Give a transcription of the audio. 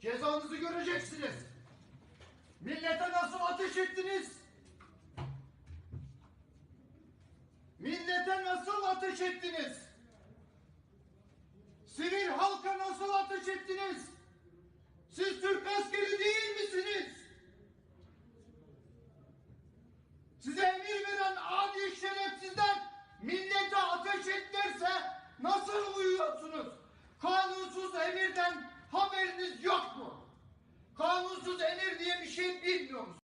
Cezanızı göreceksiniz. Millete nasıl ateş ettiniz? Millete nasıl ateş ettiniz? Sivil halka nasıl ateş ettiniz? Siz Türk askeri değil misiniz? Size emir veren adi şerefsizler millete ateş et derse nasıl uyuyorsunuz? Kanunsuz emir берем